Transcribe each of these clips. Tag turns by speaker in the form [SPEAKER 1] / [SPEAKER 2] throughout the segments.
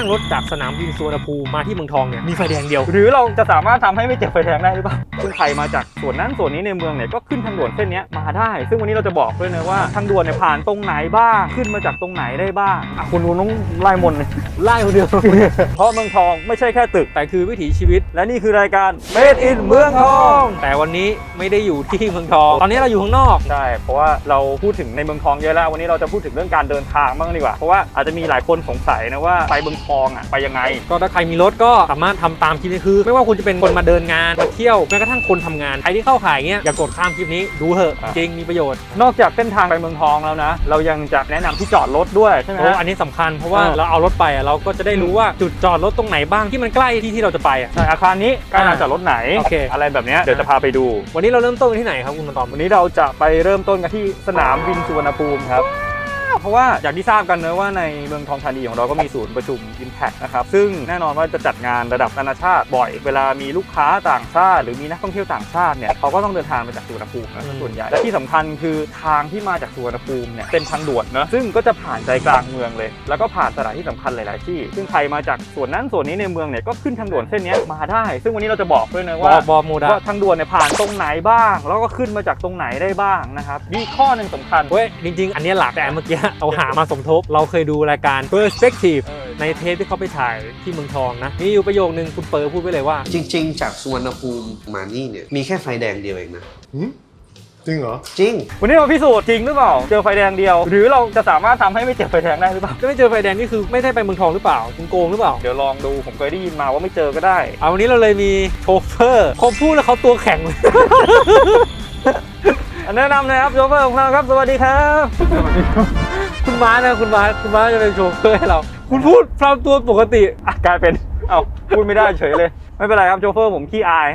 [SPEAKER 1] นั่งรถจากสนามบินสุวรรณภูมิมาที่เมืองทองเนี่ยมีไฟแดงเดียว
[SPEAKER 2] หรือเราจะสามารถทำให้ไม่เจ็บไฟแดงได้หรือเปล่าซึ่งใครมาจากส่วนนั้นส่วนนี้ในเมืองเนี่ยก็ขึ้นทางด่วนเส้นเนี้ยมาได้ ซึ่งวันนี้เราจะบอกด้วยนะว่าทางด่วนเนี่ยผ่านตรงไหนบ้าง ขึ้นมาจากตรงไหนได้บ้างอะคุณดูน้องไล่มนต์เลย
[SPEAKER 1] ไล่คนเดียว
[SPEAKER 2] เพราะเมืองทองไม่ใช่แค่ตึก
[SPEAKER 1] แต่คือวิถีชีวิต
[SPEAKER 2] และนี่คือรายการ Made in เมืองทอง
[SPEAKER 1] แต่วันนี้ไม่ได้อยู่ที่เมืองทอง ตอนนี้เราอยู่ข้างนอก
[SPEAKER 2] ใช่ เพราะว่าเราพูดถึงในเมืองทองเยอะแล้ว วันนี้เราจะพูดถึงเรื่องการเดินทางบ้างดีกว่า เพราะว่าอาจจะมีหลายคนสงสัยนะว่าไปเมืองทองอะไปยังไง
[SPEAKER 1] ก็ถ้าใครมีรถก็สามารถทำตามคลิปนี้คือ ไม่ว่าคุณจะเป็นคนมาเดินงานมาเที่ยวแม้กระทั่งคนทำงานใครที่เข้าข่ายเงี้ยอย่ากดข้ามคลิปนี้ดูเถอะ
[SPEAKER 2] อะ
[SPEAKER 1] จริงมีประโยชน์
[SPEAKER 2] นอกจากเส้นทางไปเมืองทองแล้วนะ เรายังจะแนะนำที่จอดรถด้วยใช่ไหม
[SPEAKER 1] โอ้
[SPEAKER 2] ฮะ
[SPEAKER 1] อันนี้สำคัญเพราะว่า
[SPEAKER 2] เออ
[SPEAKER 1] เราเอารถไปอะเราก็จะได้รู้ว่าจุดจอดรถตรงไหนบ้างที่มันใกล้ที่ที่เราจะไปอะ
[SPEAKER 2] ใช่อาคารนี้ใกล้ลานจอดรถไหน
[SPEAKER 1] โอเค
[SPEAKER 2] อะไรแบบเนี้ยเดี๋ยวจะพาไปดู
[SPEAKER 1] วันนี้เราเริ่มต้นกันที่ไหนครับคุณมาตอม
[SPEAKER 2] วันนี้เราจะไปเริ่มต้นกันที่สนามบินสุวรรณภูมิครับ เพราะว่าอย่างที่ทราบกันนะว่าในเมืองทองธานีของเราก็มีศูนย์ประชุม Impact นะครับ ซึ่งแน่นอนว่าจะจัดงานระดับนานาชาติบ่อย เวลามีลูกค้าต่างชาติ หรือมีนักท่องเที่ยวต่างชาติเนี่ยเขาก็ต้องเดินทางมาจากสุวรรณภูมินะ
[SPEAKER 1] อืม
[SPEAKER 2] ส่วนใหญ่ และที่สำคัญคือทางที่มาจากสุวรรณภูมิเนี่ยเป็นทางด่วนเนอะซึ่งก็จะผ่านใจกลางเมืองเลย แล้วก็ผ่านสถานที่สำคัญหลาย ๆ ที่ ซึ่งใครมาจากส่วนนั้นส่วนนี้ในเมืองเนี่ยก็ขึ้นทางด่วนเส้นเนี้ยมาได้ ซึ่งวันนี้เราจะบอกด้วยนะ
[SPEAKER 1] บอ
[SPEAKER 2] ว่า
[SPEAKER 1] บอโมดา
[SPEAKER 2] ว่าทางด่วนเนี่ยผ่านตรงไหนบ้าง แล้วก็ขึ้นมาจากตรงไหนได้บ้างนะครับมีข้อหนึ่งสำคัญ
[SPEAKER 1] เว้ยจริง ๆ อันนี้หลักแต่เมื่อกี้เอาหามาสมทบ เราเคยดูรายการ Perspective ในเทปที่เขาไปถ่ายที่เมืองทองนะ มีอยู่ประโยคนึงคุณเปิร์พูดไว้เลยว่า
[SPEAKER 3] จริง ๆ จากสุวรรณภูมิมานี่เนี่ย มีแค่ไฟแดงเดียวเองนะ
[SPEAKER 4] จริงเหรอ
[SPEAKER 3] จริง
[SPEAKER 2] วันนี้มาพิสูจน์จริงหรือเปล่า เจอไฟแดงเดียว หรือเราจะสามารถทำให้ไม่เจ็บไฟแดงได้หรือเปล่า
[SPEAKER 1] ก็ไม่เจอไฟแดงนี่คือไม่ได้ไปเมืองทองหรือเปล่าคุณโกงหรือเปล่า
[SPEAKER 2] เดี๋ยวลองดูผมเคยได้ยินมาว่าไม่เจอก็ได้
[SPEAKER 1] เอาวันนี้เราเลยมีโชเฟอร์เขาพูดแล้วเขาตัวแข็งเลย
[SPEAKER 2] แนะนำนะครับโชเฟอร์ของเราครับ สวัสดีครับ
[SPEAKER 1] คุณม้านะคุณม้าคุณม้าจะเป็นโชเฟอร์ให้เรา คุณพูดพรำตัวปกติ
[SPEAKER 2] อะกลายเป็น เอ้าพูดไม่ได้เฉยเลย ไม่เป็นไรครับโชเฟอร์ผมขี้อาย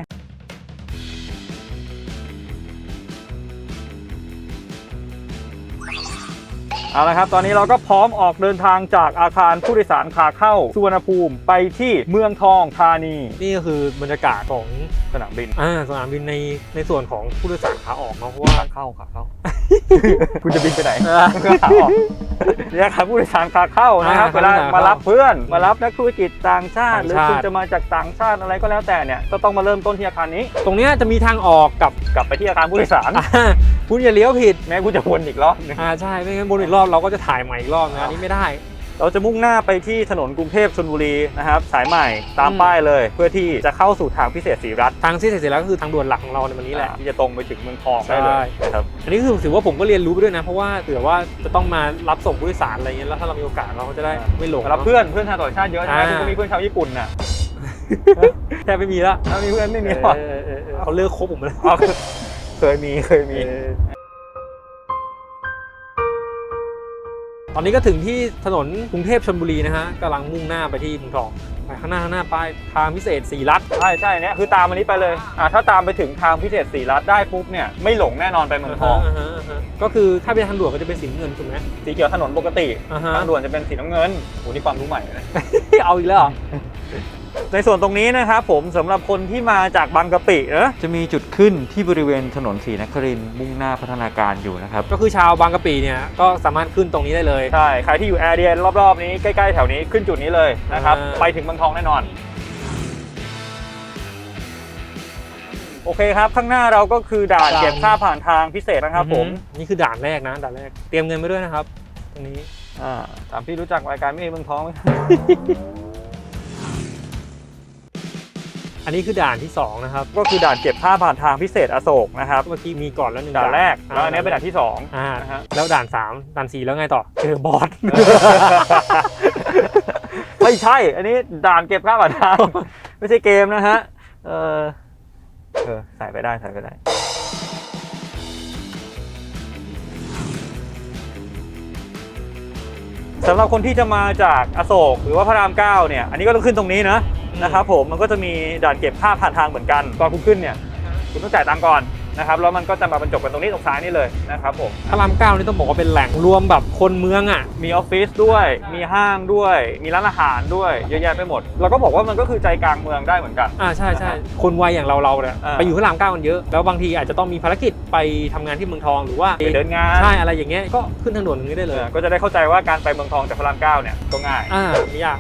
[SPEAKER 2] เอาละครับ ตอนนี้เราก็พร้อมออกเดินทางจากอาคารผู้โดยสารขาเข้าสุวรรณภูมิไปที่เมืองทองธานี
[SPEAKER 1] นี่ก็คือบรรยากาศของ
[SPEAKER 2] สนามบิน
[SPEAKER 1] อ่าสนามบินในในส่วนของผู้โดยสารขาออกเนาะเพราะว่า
[SPEAKER 2] ขาเข้าขาเข้า คุณจะบินไปไหน
[SPEAKER 1] อ่า
[SPEAKER 2] ขาออกเนี่ยครับผู้โดยสารขาเข้านะครับ
[SPEAKER 1] อ่า
[SPEAKER 2] เวลา
[SPEAKER 1] ขาเข้าม
[SPEAKER 2] มารับเพื่อนมารับนักธุรกิจต่างชาติ หรือ
[SPEAKER 1] ต่างชาติ
[SPEAKER 2] คุณจะมาจากต่างชาติอะไรก็แล้วแต่เนี่ยก็ต้องมาเริ่มต้นที่อาคารนี้
[SPEAKER 1] ตรงเนี้ยจะมีทางออกกับ
[SPEAKER 2] กลับไปที่อาคารผู้โดยสาร
[SPEAKER 1] อ่า คุณอย่าเลี้ยวผิด
[SPEAKER 2] แม้คุณจะวนอีกรอบหนึง
[SPEAKER 1] อ่าใช่ไม่งั้นบนอีกรอบเราก็จะถ่ายใหม่อีกรอบนะอันนี้ไม่ได้
[SPEAKER 2] เราจะมุ่งหน้าไปที่ถนนกรุงเทพชลบุรีนะครับสายใหม่ตาม
[SPEAKER 1] อืม
[SPEAKER 2] ป้ายเลย เพื่อที่จะเข้าสู่ทางพิเศษศรีรัตน์
[SPEAKER 1] ทางที่เสร็จแล้วก็คือทางด่วนหลักของเราในวันนี้แหละ
[SPEAKER 2] ที่จะตรงไปถึงเมืองทองได้เลย
[SPEAKER 1] ใช่
[SPEAKER 2] นะครับ
[SPEAKER 1] อันนี้คือถือว่าผมก็เรียนรู้ไปด้วยนะ เพราะว่าเผื่อว่าจะต้องมารับส่งผู้โดยสารอะไรเงี้ยแล้วถ้าเรามีโอกาสเราก็จะได้ไม่หลง
[SPEAKER 2] มารับเพื่อนเพื่อนชาวต่างชาติเยอะใช่ไหม
[SPEAKER 1] อ่า
[SPEAKER 2] คุณก็มีเพื่อนชาวญี่ปุ่นน่ะ
[SPEAKER 1] แทบไม่มีละ
[SPEAKER 2] ถ้ามีเพื่อนไม่มีหร
[SPEAKER 1] เอ
[SPEAKER 2] อก
[SPEAKER 1] อเออเออเออเขาเลิกคบผมไปแล้ว
[SPEAKER 2] อ๋อ เคยมีเคยมี
[SPEAKER 1] ตอนนี้ก็ถึงที่ถนนกรุงเทพชลบุรีนะฮะกำลังมุ่งหน้าไปที่เมืองทองไปข้างหน้าข้างหน้าป้ายทางพิเศษสีรัฐ
[SPEAKER 2] ใช่ใช่เนี่ยคือตามอันนี้ไปเลยอ่าถ้าตามไปถึงทางพิเศษศรีรัตน์ได้ปุ๊บเนี่ยไม่หลงแน่นอนไปเมืองทองา
[SPEAKER 1] ฮะาฮะก็คือถ้าเป็นทางด่วนก็จะเป็นสีน้ำเงินถูกไหม
[SPEAKER 2] สีเขียวถนนปกติ
[SPEAKER 1] อ่าฮะ
[SPEAKER 2] ทางด่วนจะเป็นสีน้ำเงินโหนี่ความรู้ใหม่เลย
[SPEAKER 1] เอาอีกแล้วเหรอ
[SPEAKER 2] ในส่วนตรงนี้นะครับผมสำหรับคนที่มาจากบางกะปินะจะมีจุดขึ้นที่บริเวณถนนศรีนครินทร์มุ่งหน้าพัฒนาการอยู่นะครับ
[SPEAKER 1] ก็คือชาวบางกะปิเนี่ยก็สามารถขึ้นตรงนี้ได้เลย
[SPEAKER 2] ใช่ใครที่อยู่แอร์เดียนรอบๆนี้ใกล้ๆแถวนี้ขึ้นจุดนี้เลยนะครับ
[SPEAKER 1] อ่า
[SPEAKER 2] ไปถึงเมืองทองแน่นอนโอเคครับ ข้างหน้าเราก็คือด่านเก็บค่าผ่านทางพิเศษนะครับผม
[SPEAKER 1] อือหือนี่คือด่านแรกนะ ด่านแรก เตรียมเงินไปด้วยนะครับ ตรงนี้
[SPEAKER 2] อ่าถามพี่รู้จักรายการไม่เมืองทองไหม
[SPEAKER 1] อันนี้คือด่านที่สองนะครับ
[SPEAKER 2] ก็คือด่านเก็บค่าผ่านทางพิเศษอโศกนะครับ
[SPEAKER 1] เมื่อกี้มีก่อนแล้วหนึ่ง
[SPEAKER 2] ด่านแรกแล้วอันนี้เป็นด่านที่สอง
[SPEAKER 1] อ่า
[SPEAKER 2] นะฮะ
[SPEAKER 1] แล้วด่านสามด่านสี่แล้วไงต่อ เจอบอส
[SPEAKER 2] ไม่ใช่ อันนี้ด่านเก็บค่าผ่านทาง ไม่ใช่เกมนะฮะ เออเออใส่ไปได้ใส่ไปได้สำหรับคนที่จะมาจากอโศกหรือว่าพระรามเก้าเนี่ย อันนี้ก็ต้องขึ้นตรงนี้นะ นะครับผมมันก็จะมีด่านเก็บค่าผ่านทางเหมือนกันตอนคุณขึ้นเนี่ยคุณต้องจ่ายตังค์ก่อนนะครับแล้วมันก็จะมาบรรจบกันตรงนี้ตรงซ้ายนี่เลยนะครับผม
[SPEAKER 1] พระรามเก้านี่ต้องบอกว่าเป็นแหล่งรวมแบบคนเมืองอะ
[SPEAKER 2] มีออฟฟิศด้วย มีห้างด้วย มีร้านอาหารด้วยเยอะแยะไปหมด เราก็บอกว่ามันก็คือใจกลางเมืองได้เหมือนกัน
[SPEAKER 1] อ่าใช่ใช่คนวัยอย่างเราเราเนี่ย
[SPEAKER 2] อ่า
[SPEAKER 1] ไปอยู่พระรามเก้ากันเยอะ แล้วบางทีอาจจะต้องมีภารกิจไปทำงานที่เมืองทองหรือว่า
[SPEAKER 2] ไปเดินงาน
[SPEAKER 1] ใช่อะไรอย่างเงี้ยก็ขึ้นทางด่วนตรงนี้ได้
[SPEAKER 2] เอ
[SPEAKER 1] เลย
[SPEAKER 2] อก็จะได้เข้าใจว่าการไปเมืองทองจากพระรามเก้าเนี่ยก็ง่าย
[SPEAKER 1] อ่าไม่ยาก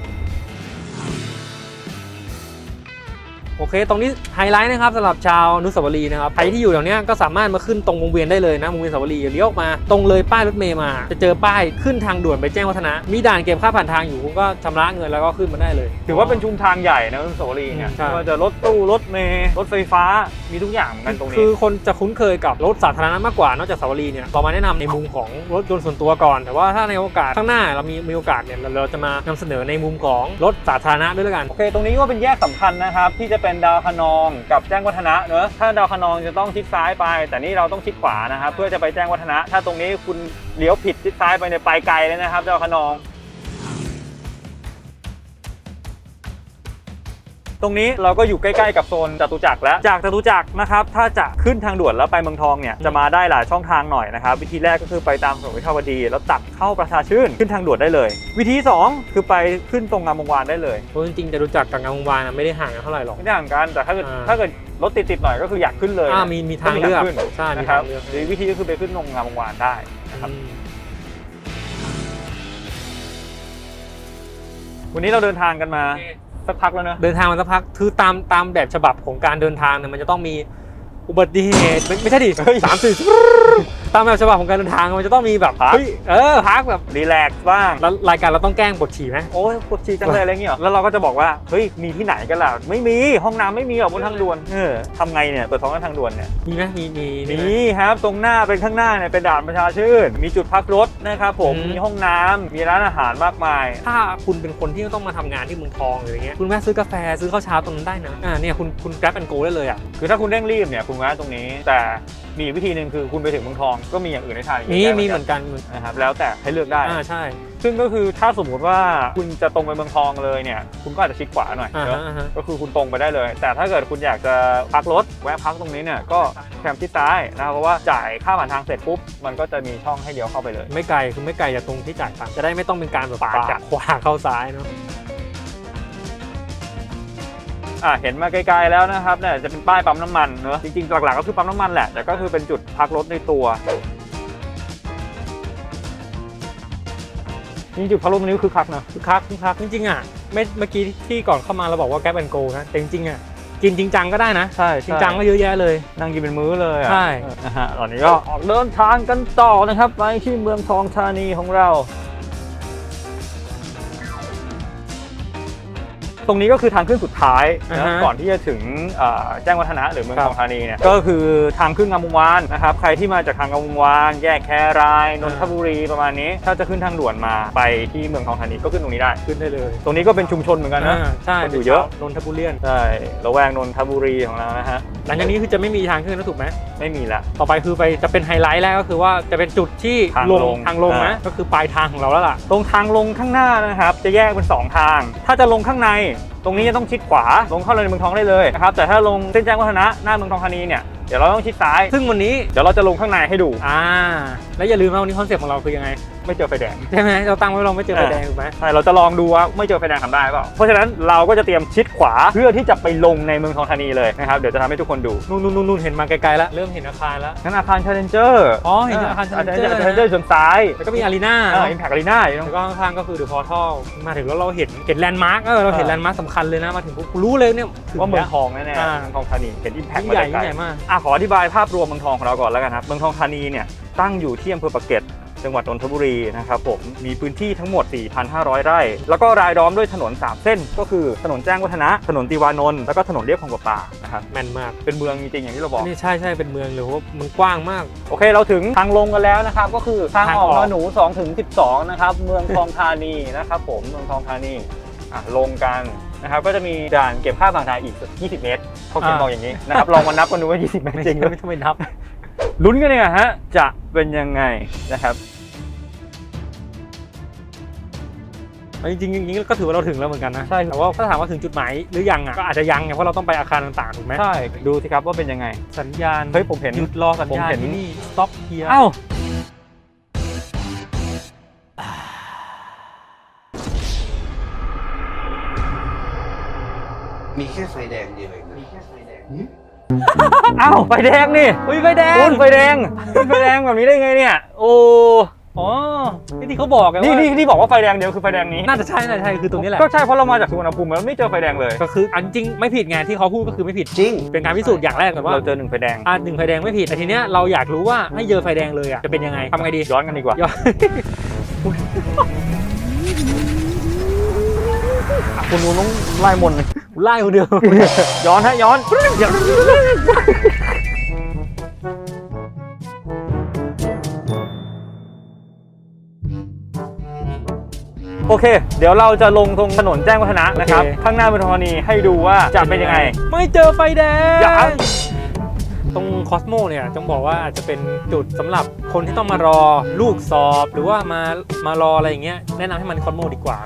[SPEAKER 1] โอเค ตรงนี้ไฮไลท์นะครับสำหรับชาวอนุสาวรีย์นะครับใครที่อยู่แถวเนี้ยก็สามารถมาขึ้นตรงวงเวียนได้เลยนะวงเวียนสาวรีย์เลี้ยวออกมาตรงเลยป้ายรถเมย์มา จะเจอป้ายขึ้นทางด่วนไปแจ้งวัฒนะ มีด่านเก็บค่าผ่านทางอยู่คุณก็ชำระเงินแล้วก็ขึ้นมาได้เลย
[SPEAKER 2] ถือว่าเป็นชุมทางใหญ่นะอนุสาวรีย์เนี่ย
[SPEAKER 1] ใช่
[SPEAKER 2] ไม่ว่าจะรถตู้รถเมล์รถไฟฟ้ามีทุกอย่างเหมือนกันตรงนี้
[SPEAKER 1] คือคนจะคุ้นเคยกับรถสาธารณะมากกว่านอกจากสาวรีย์เนี่ยเรามาแนะนำในมุมของรถยนต์ส่วนตัวก่อน แต่ว่าถ้าในโอกาสข้างหน้าเรามีมีโอกาสเนี่ยเราเราจะมานำเสนอในมุมของรถสาธารณะด้วยแล้วกัน
[SPEAKER 2] โอเคตรงนี้ก็เป็นแยกสำคัญนะครับที่จะเป็นดาวคะนองกับแจ้งวัฒนะเนอะถ้าดาวคะนองจะต้องชิดซ้ายไป แต่นี่เราต้องชิดขวานะครับเพื่อจะไปแจ้งวัฒนะ ถ้าตรงนี้คุณเลี้ยวผิดชิดซ้ายไปเนี่ยไปไกลเลยนะครับ ดาวคะนอง รงนี้เราก็อยู่ใกล้ๆกับโซนจตุจักรแล้วจากจตุจักรนะครับถ้าจะขึ้นทางด่วนแล้วไปเมืองทองเนี่ยจะมาได้หลายช่องทางหน่อยนะครับวิธีแรกก็คือไปตามถนนวิภาวดี แล้วตัดเข้าประชาชื่นขึ้นทางด่วนได้เลย วิธีสองคือไปขึ้นตรงงามวงวานได้เลย
[SPEAKER 1] เพราะจริงๆจะรู้จักกับงามวงวานอะไม่ได้ห่างกันเท่าไหร่หรอก
[SPEAKER 2] ไม่ได้ห่างกันแต่ถ้าเกิด
[SPEAKER 1] อ่า
[SPEAKER 2] ถ้าเกิดรถติดๆหน่อยก็คืออยากขึ้นเลย
[SPEAKER 1] อ่ามีมีทางเลือก
[SPEAKER 2] ขึ้น
[SPEAKER 1] ใช่มี
[SPEAKER 2] นะครับ
[SPEAKER 1] ทางเลือก
[SPEAKER 2] หรือวิธีก็คือไปขึ้นตรงงามวงวานได้นะครับ
[SPEAKER 1] อืม
[SPEAKER 2] วันนี้เราเดินทางกันมา สักพักแล้วเนอะ
[SPEAKER 1] เดินทางมาสักพักคือตามตามแบบฉบับของการเดินทางเนี่ยมันจะต้องมีอุบัติเหตุไม่ไม่ใช่ดิสามสี่ ตามแบบฉบับของการเดินทางมันจะต้องมีแบบเฮ้ยเออพักแบบ
[SPEAKER 2] รีแลกซ์บ้าง
[SPEAKER 1] แล้วรายการเราต้องแกล้งปวดฉี่ไหม
[SPEAKER 2] โอ้ยปวดฉี่จังเลยอะไรเงี้ยแล้วเราก็จะบอกว่าเฮ้ยมีที่ไหนกันล่ะไม่มีห้องน้ำไม่มีหรอกบนทางด่วนเออทำไงเนี่ยเปิดท้องกันทางด่วนเนี่ย
[SPEAKER 1] มีไหมมีมี
[SPEAKER 2] มีครับตรงหน้าเป็นข้างหน้าเนี่ยเป็นด่านประชาชื่น มีจุดพักรถนะครับผมมีห้องน้ำมีร้านอาหารมากมาย
[SPEAKER 1] ถ้าคุณเป็นคนที่ต้องมาทำงานที่เมืองทองหรืออย่างเงี้ยคุณแวะซื้อกาแฟซื้อข้าวเช้าตรงนั้นได้นะอ่าเนี่ยคุณคุณ grab and go ได้เลยอะ
[SPEAKER 2] คือถ้าคุณเร่งรีบเนี่ยคุณแวะตรงนี้แต่ มีอีกวิธีหนึ่งคือคุณไปถึงเมืองทองก็มีอย่างอื่นให้ทานอีก
[SPEAKER 1] มี
[SPEAKER 2] เยอะแยะ
[SPEAKER 1] มีเหมือนกัน
[SPEAKER 2] นะครับแล้วแต่ให้เลือกได้
[SPEAKER 1] อ่าใช่
[SPEAKER 2] ซึ่งก็คือถ้าสมมุติว่าคุณจะตรงไปเมืองทองเลยเนี่ยคุณก็อาจจะชิดขวาหน่อย
[SPEAKER 1] อ่า
[SPEAKER 2] เนอะ
[SPEAKER 1] ฮะอ่าฮะ
[SPEAKER 2] ก็คือคุณตรงไปได้เลย แต่ถ้าเกิดคุณอยากจะพักรถแวะพักตรงนี้เนี่ยก็แคมชิดซ้ายนะครับเพราะว่าจ่ายค่าผ่านทางเสร็จปุ๊บมันก็จะมีช่องให้เลี้ยวเข้าไปเลย
[SPEAKER 1] ไม่ไกลคือไม่ไกลจากตรงที่จ่ายตังค์จะได้ไม่ต้องเป็นการแบบปาด
[SPEAKER 2] ปาด
[SPEAKER 1] จากขวาเข้าซ้ายเนาะ
[SPEAKER 2] อะเห็นมาไกลๆแล้วนะครับเนี่ยจะเป็นป้ายปั๊มน้ำมันเนอะจริงๆ หลักๆก็คือปั๊มน้ำมันแหละแต่ก็คือเป็นจุดพักรถในตัวจริงๆจุดพักรถตรงนี้ก็คือคักนะ
[SPEAKER 1] คือคักคือคักจริงๆอะไม่เมื่อกี้ที่ก่อนเข้ามาเราบอกว่า grab and go นะแต่จริงๆอะกินจริงจังก็ได้นะ
[SPEAKER 2] ใช่
[SPEAKER 1] จริงจังก็เยอะแยะเลย
[SPEAKER 2] นั่งกินเป็นมื้อเลยอะ
[SPEAKER 1] ใช่
[SPEAKER 2] เออนะฮะตอนนี้ก็ออกเดินทางกันต่อนะครับ ไปที่เมืองทองธานีของเรา ตรงนี้ก็คือทางขึ้นสุดท้าย
[SPEAKER 1] อ่า
[SPEAKER 2] นะ
[SPEAKER 1] ฮะ
[SPEAKER 2] ก่อนที่จะถึงเอ่อแจ้งวัฒนะหรือเมือง
[SPEAKER 1] ครั
[SPEAKER 2] ท
[SPEAKER 1] บ
[SPEAKER 2] องธานีเนี่ยก็คือทางขึ้นงามวงวานนะครับใครที่มาจากทางงามวงวาน แยกแครายนนทบุรีประมาณนี้ ถ้าจะขึ้นทางด่วนมาไปที่เมืองทองธานีก็ขึ้นตรงนี้ได้
[SPEAKER 1] ขึ้นได้เลย
[SPEAKER 2] ตรงนี้ก็เป็นชุมชนเหมือนกันนะ
[SPEAKER 1] อ่าใช่
[SPEAKER 2] คนอยู่เยอะ
[SPEAKER 1] นนทบุรี
[SPEAKER 2] ใช่ระแวงนนทบุรีของเรานะฮะ
[SPEAKER 1] หลังจากนี้คือจะไม่มีทางขึ้นแล้วถูกไหม
[SPEAKER 2] ไม่มีละ
[SPEAKER 1] ต่อไปคือไปจะเป็นไฮไลท์แรกก็คือว่าจะเป็นจุดที่
[SPEAKER 2] ทาง
[SPEAKER 1] ลง
[SPEAKER 2] ลง
[SPEAKER 1] ทางลงนะ
[SPEAKER 2] อ่า
[SPEAKER 1] ก็คือปลายทางของเราแล้วล่ะ
[SPEAKER 2] ตรงทางลงข้างหน้านะครับจะแยกเป็น 2 ทาง ถ้าจะลงข้างในตรงนี้จะต้องชิดขวาลงเข้าเลยในเมืองทองได้เลยนะครับแต่ถ้าลงเส้นแจ้งวัฒนะหน้าเมืองทองธานีเนี่ยเดี๋ยวเราต้องชิดซ้าย
[SPEAKER 1] ซึ่งวันนี้
[SPEAKER 2] เดี๋ยวเราจะลงข้างในให้ดู
[SPEAKER 1] อ่าแล้วอย่าลืมว่าวันนี้คอนเซ็ปต์ของเราคือยังไง
[SPEAKER 2] ไม่เจอไฟแดง
[SPEAKER 1] ใช่ไหมเราตั้งไว้เราไม่เจอไฟแดงถูกไหม
[SPEAKER 2] ใช่เราจะลองดูว่าไม่เจอไฟแดงทำได้เปล่าเพราะฉะนั้นเราก็จะเตรียมชิดขวาเพื่อที่จะไปลงในเมืองทองธานีเลยนะครับเดี๋ยวจะทำให้ทุกคนดู
[SPEAKER 1] นู่นนู่นนู่นนู่นเห็นมาไกลๆแล้วเริ่มเห็นอาคารแล้ว
[SPEAKER 2] นั่นอาคาร Challenger
[SPEAKER 1] อ๋อเห็นอาคาร Challenger
[SPEAKER 2] อาคาร Challenger ส่วนซ้าย
[SPEAKER 1] แล้วก็มีอารีนา
[SPEAKER 2] อ่า Impact Arena อยู่ตรง
[SPEAKER 1] แล้วก็ข้างๆก็คือเดอะพอร์ทัลมาถึงแล้วเราเห็นเห็นแลนด์มาร์กเออเราเห็น
[SPEAKER 2] อ่า
[SPEAKER 1] แลนด์มาร์กสำคัญเลยนะมาถึงปุ๊บกูรู้เลยเนี่ยถึง
[SPEAKER 2] ว่าเมือง
[SPEAKER 1] แล้ว
[SPEAKER 2] ทองแน่ๆ
[SPEAKER 1] อ่า
[SPEAKER 2] เมืองทองธานีเห็น Impact
[SPEAKER 1] ยิ่ง
[SPEAKER 2] มา
[SPEAKER 1] ใหญ่
[SPEAKER 2] ไกล
[SPEAKER 1] ยิ่ง
[SPEAKER 2] ๆ
[SPEAKER 1] ใหญ่มาก
[SPEAKER 2] อะขออธิบายภาพรวมเมืองทองของเราก่อนแล้วกันครับ เมืองทองธานีเนี่ย ตั้งอยู่ที่อำเภอปากเกร็ดจังหวัดนนทบุรีนะครับผมมีพื้นที่ทั้งหมด 4,500 ไร่ แล้วก็รายล้อมด้วยถนน 3 เส้น ก็คือถนนแจ้งวัฒนะ ถนนติวานนท์แล้วก็ถนนเรียบคลองประปานะครับ
[SPEAKER 1] แม่นมาก
[SPEAKER 2] เป็นเมืองจริงๆอย่างที่เราบอก
[SPEAKER 1] นี่ใช่ใช่เป็นเมืองเลยเพราะว่ามันกว้างมาก
[SPEAKER 2] โอเคเราถึงทางลงกันแล้วนะครับ ก็คือทางออก
[SPEAKER 1] ทางออก
[SPEAKER 2] นหนู2ถึง12 นะครับ เมืองทองธานีนะครับผมเมืองทองธานีอะลงกันนะครับก็จะมีด่านเก็บค่าบางทางอีก 20 เมตรเขาเขียนบอกอย่างนี้นะครับลองมานับกันดูว่า 20 เมตร
[SPEAKER 1] ไม่
[SPEAKER 2] จริงหรือ
[SPEAKER 1] ไม่ต้องไปนับ
[SPEAKER 2] ลุ้นกันเนี่ยฮะ จะเป็นยังไงนะครับ
[SPEAKER 1] จริงๆจริงๆก็ถือว่าเราถึงแล้วเหมือนกันนะ
[SPEAKER 2] ใช่
[SPEAKER 1] แต่ว่าถ้าถามว่าถึงจุดหมายหรือยังอะก็อาจจะยังไงเพราะเราต้องไปอาคารต่างๆถูกไหม
[SPEAKER 2] ใช่ดูสิครับว่าเป็นยังไง
[SPEAKER 1] สัญญาณ
[SPEAKER 2] เฮ้ยผมเห็น
[SPEAKER 1] หยุดรอสัญ
[SPEAKER 2] ผม
[SPEAKER 1] ญาณ
[SPEAKER 2] เห็น
[SPEAKER 1] ที่นี่ stop here
[SPEAKER 2] เอ้า
[SPEAKER 3] มีแค่ไฟแดงเดียวเองนะมีแค่ไฟแดง
[SPEAKER 2] เอ้าไฟแดงนี่
[SPEAKER 1] อุ้ยไฟแดง
[SPEAKER 2] คุณไฟแดงคุณไฟแดงแบบนี้ได้ไงเนี่ยโอ้
[SPEAKER 1] อ๋อที่ที่เขาบอกไง
[SPEAKER 2] นี่
[SPEAKER 1] ว่า
[SPEAKER 2] นี่นี่บอกว่าไฟแดงเดียวคือไฟแดงนี้
[SPEAKER 1] น่าจะใช่น่าจะใช่คือตรงนี้แหละ
[SPEAKER 2] ก็ใช่เพราะเรามาจากสุวรรณภูมิแล้วไม่เจอไฟแดงเลย
[SPEAKER 1] ก็คืออันจริงไม่ผิดไงที่เขาพูดก็คือไม่ผิด
[SPEAKER 3] จริง
[SPEAKER 1] เป็นการพิสูจน์อย่างแรกก่อนว่า
[SPEAKER 2] เราเจอหนึ่งไฟแดง
[SPEAKER 1] อ่าหนึ่งไฟแดงไม่ผิดแต่ทีเนี้ยเราอยากรู้ว่าให้เจอไฟแดงเลยอะจะเป็นยังไงทำไงดี
[SPEAKER 2] ย้อนกันดีกว่า
[SPEAKER 1] ย้อน
[SPEAKER 2] คุณนูนต้องไล่มนต์เลย
[SPEAKER 1] ไล่คนเดียว
[SPEAKER 2] ย้อนฮะย้อนโอเค เดี๋ยวเราจะลงตรงถนนแจ้งวัฒนะนะครับ
[SPEAKER 1] โอเค
[SPEAKER 2] ข้างหน้าเป็นธรณีให้ดูว่าจะเป็นยังไง
[SPEAKER 1] ไม่เจอไฟแดง
[SPEAKER 2] ยัง
[SPEAKER 1] ตรงคอสโมเนี่ยต้องบอกว่าอาจจะเป็นจุดสำหรับคนที่ต้องมารอลูกสอบ หรือว่ามามารออะไรอย่างเงี้ยแนะนำให้มันคอสโมดีกว่า